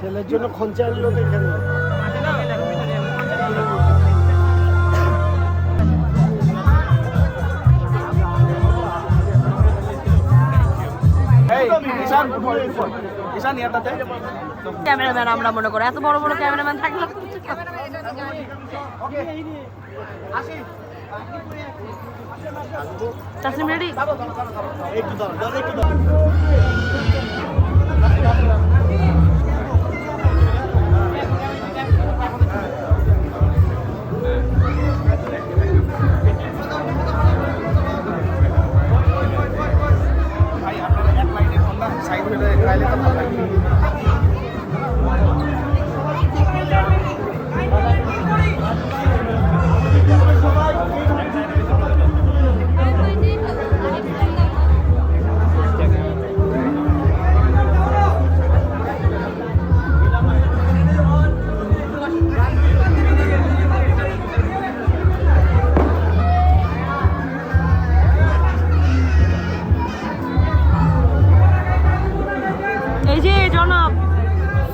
ছেলের জন্য খঞ্চার লোক এখানে। ক্যামেরাম্যান আমরা মনে করি এত বড় বড় ক্যামেরাম্যান থাকলে রেডি একটু দাঁড়ান একটু দাঁড়ান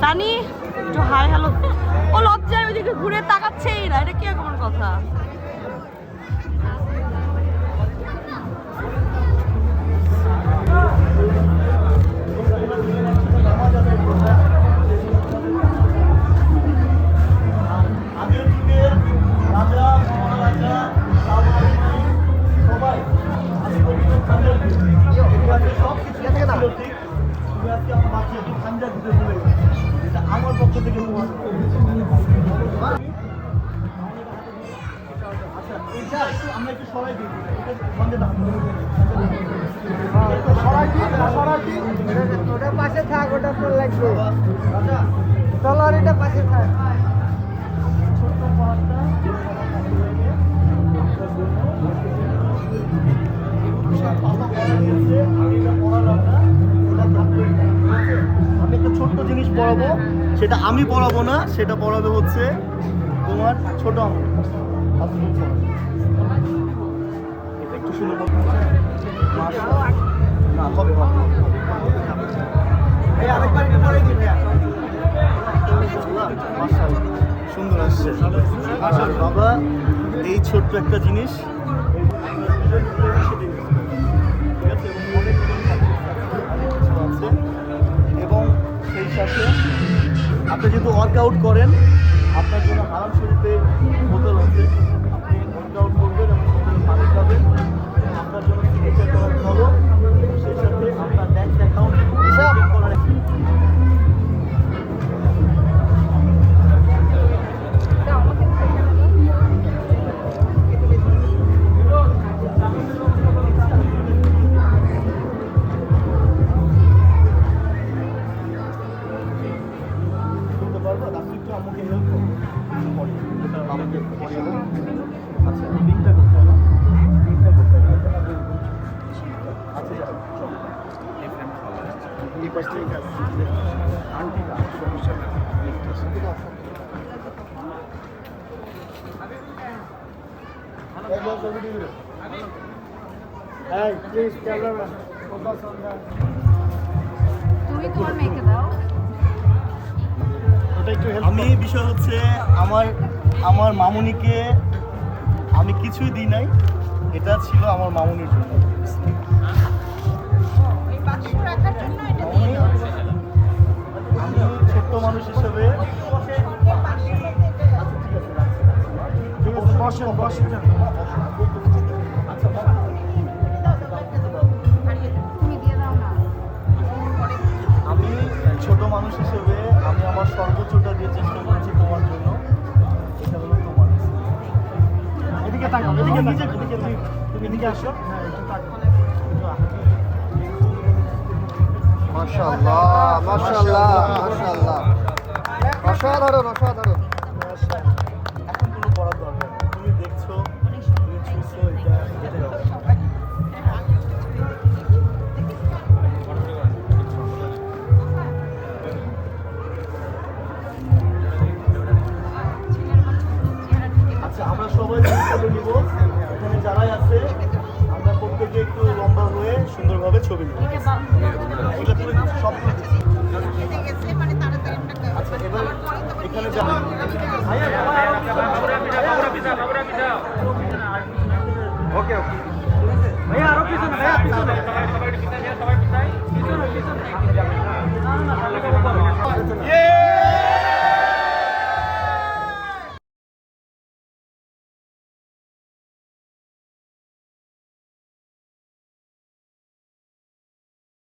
সানি একটু হাই হ্যালো ও লজ্জায় ওইদিকে ঘুরে তাকাচ্ছেই না, এটা কি কেমন কথা সব কিছু ঠিক। তুমি আজকে আমার বাকি একটু দিতে আমার পক্ষ থেকে আচ্ছা, আমরা একটু সরাই দিই। সরাই দিই, সরাই দিই। ওটা পাশে থাক ওটা লাগবে চলো আর এটা পাশে থাক পড়াবো। সেটা আমি পড়াবো না, সেটা পড়াবে হচ্ছে তোমার ছোট একটু পড়াই দিন মাশাআল্লাহ। সুন্দর আসছে। বাবা, এই ছোট্ট একটা জিনিস আছে আপনি যেহেতু ওয়ার্কআউট করেন আপনার জন্য হারাম শরীফে বোতল আছে। তুমি তোমার মেয়েকে দাও। আমি বিষয় হচ্ছে আমার আমার মামুনিকে আমি কিছুই দিই নাই। এটা ছিল আমার মামুনির জন্য। আমি ছোট্ট মানুষ হিসেবে বসেন বসেন আচ্ছা তুমি দিয়ে দাও না। আমি ছোট মানুষ হিসেবে সর্বোচ্চটা দিয়ে চেষ্টা তোমার জন্য। এটা হলো তোমার। এদিকে এদিকে নিজে এদিকে তুমি- এদিকে আসো। হ্যাঁ অসাধারণ অসাধারণ। ওকে ওকে ভাইয়া আরও পিছনে ভাইয়া পিছনে সবাই পিছনে সবাই পিছনে পিছনে পিছনে